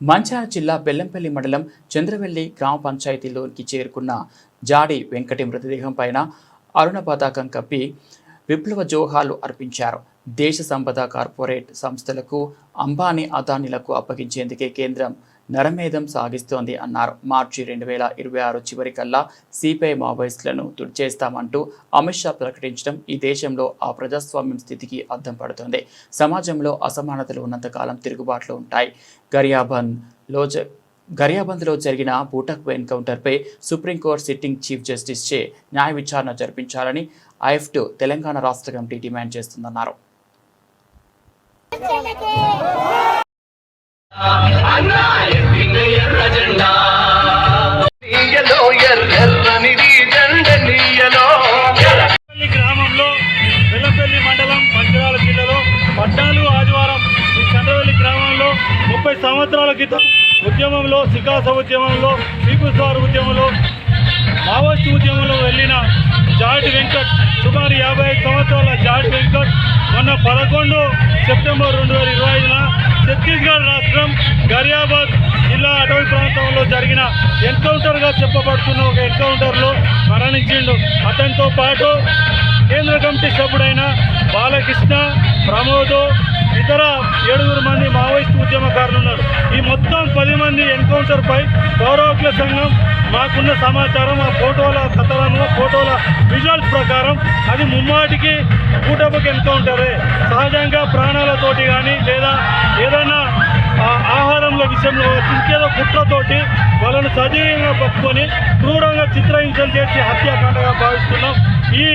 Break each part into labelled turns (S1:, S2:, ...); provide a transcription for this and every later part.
S1: మంచిర్యాల జిల్లా బెల్లంపల్లి మండలం చంద్రవెల్లి గ్రామ పంచాయతీలోకి చేరుకున్న జాడి వెంకటి మృతదేహం పైన అరుణ పతాకం కప్పి విప్లవ జోహాలు అర్పించారు. దేశ సంపద కార్పొరేట్ సంస్థలకు అంబానీ అదానీలకు అప్పగించేందుకే కేంద్రం నరమేధం సాగిస్తోంది అన్నారు. మార్చి రెండు వేల ఇరవై ఆరు చివరికల్లా సిపిఐ మావోయిస్టులను తుడిచేస్తామంటూ అమిత్ షా ప్రకటించడం ఈ దేశంలో ఆ ప్రజాస్వామ్యం స్థితికి అద్దం పడుతోంది. సమాజంలో అసమానతలు ఉన్నంతకాలం తిరుగుబాట్లు ఉంటాయి. గరియాబంద్లో జ గరియాబంద్లో జరిగిన బూటక్వ ఎన్కౌంటర్పై supreme court sitting chief justice చే న్యాయ విచారణ జరిపించాలని ఐఎఫ్టు తెలంగాణ రాష్ట్ర కమిటీ డిమాండ్ చేస్తుందన్నారు.
S2: అన్నా జెండా నీయలో ఎర్రెర్రనిది జెండ నీయలో
S3: వెల్లంపల్లి గ్రామంలో వెల్లంపల్లి మండలం జిల్లాలో పద్నాలుగు ఆదివారం ఈ చంద్రవెల్లి గ్రామంలో ముప్పై సంవత్సరాల క్రితం ఉద్యమంలో సికాస ఉద్యమంలో పీపుల్స్ వార్ ఉద్యమంలో మావోయిస్ట్ ఉద్యమంలో వెళ్ళిన జాటి వెంకట్ సుమారు యాభై ఐదు సంవత్సరాల జాటి వెంకట్ మొన్న పదకొండు సెప్టెంబర్ రెండు వేల ఇరవై ఐదున ఛత్తీస్గఢ్ రాష్ట్రం గరియాబాద్ జిల్లా అటవీ ప్రాంతంలో జరిగిన ఎన్కౌంటర్గా చెప్పబడుతున్న ఒక ఎన్కౌంటర్లో మరణించిండు. అతనితో పాటు కేంద్ర కమిటీ సభ్యుడైన బాలకృష్ణ ప్రమోద్ ఇతర ఏడుగురు మంది మావోయిస్ట్ ఉద్యమకారులు ఉన్నారు. ఈ మొత్తం పది మంది ఎన్కౌంటర్ పై సంఘం మాకున్న సమాచారం ఆ ఫోటోల కథలను ఫోటోల విజువల్స్ ప్రకారం అది ముమ్మాటికి కూటమికి ఎన్కౌంటరే. సహజంగా ప్రాణాలతోటి కానీ లేదా ఏదైనా విషయంలో ఇంకేదో కుట్రతోటి వాళ్ళను సజీవంగా పట్టుకొని క్రూరంగా చిత్రహింసలు చేసి హత్యాకాండగా భావిస్తున్నాం. ఈ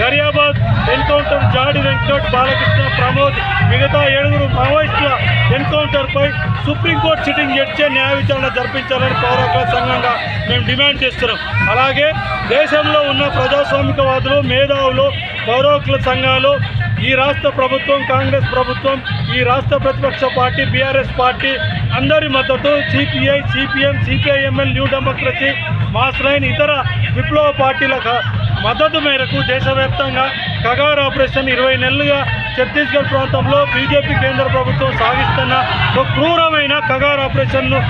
S3: గరియాబాద్ ఎన్కౌంటర్ జాడి వెంకట్ బాలకృష్ణ ప్రమోద్ మిగతా ఏడుగురు మావోయిస్టుల ఎన్కౌంటర్పై సుప్రీంకోర్టు సిట్టింగ్ జడ్జి న్యాయ విచారణ జరిపించాలని పౌర సంఘంగా మేము డిమాండ్ చేస్తున్నాం. అలాగే దేశంలో ఉన్న ప్రజాస్వామికవాదులు మేధావులు పౌర సంఘాలు ఈ రాష్ట్ర ప్రభుత్వం కాంగ్రెస్ ప్రభుత్వం ఈ రాష్ట్ర ప్రతిపక్ష పార్టీ బీఆర్ఎస్ పార్టీ అందరి మద్దతు CPI CPM CPIML new democracy mass line ఇతర విప్లవ పార్టీల మద్దతు మేరకు దేశవ్యాప్తంగా కగార్ ఆపరేషన్ ఇరవై నెలలుగా ఛత్తీస్గఢ్ ప్రాంతంలో బీజేపీ కేంద్ర ప్రభుత్వం సాగిస్తున్న ఒక క్రూరమైన కగార్ ఆపరేషన్ను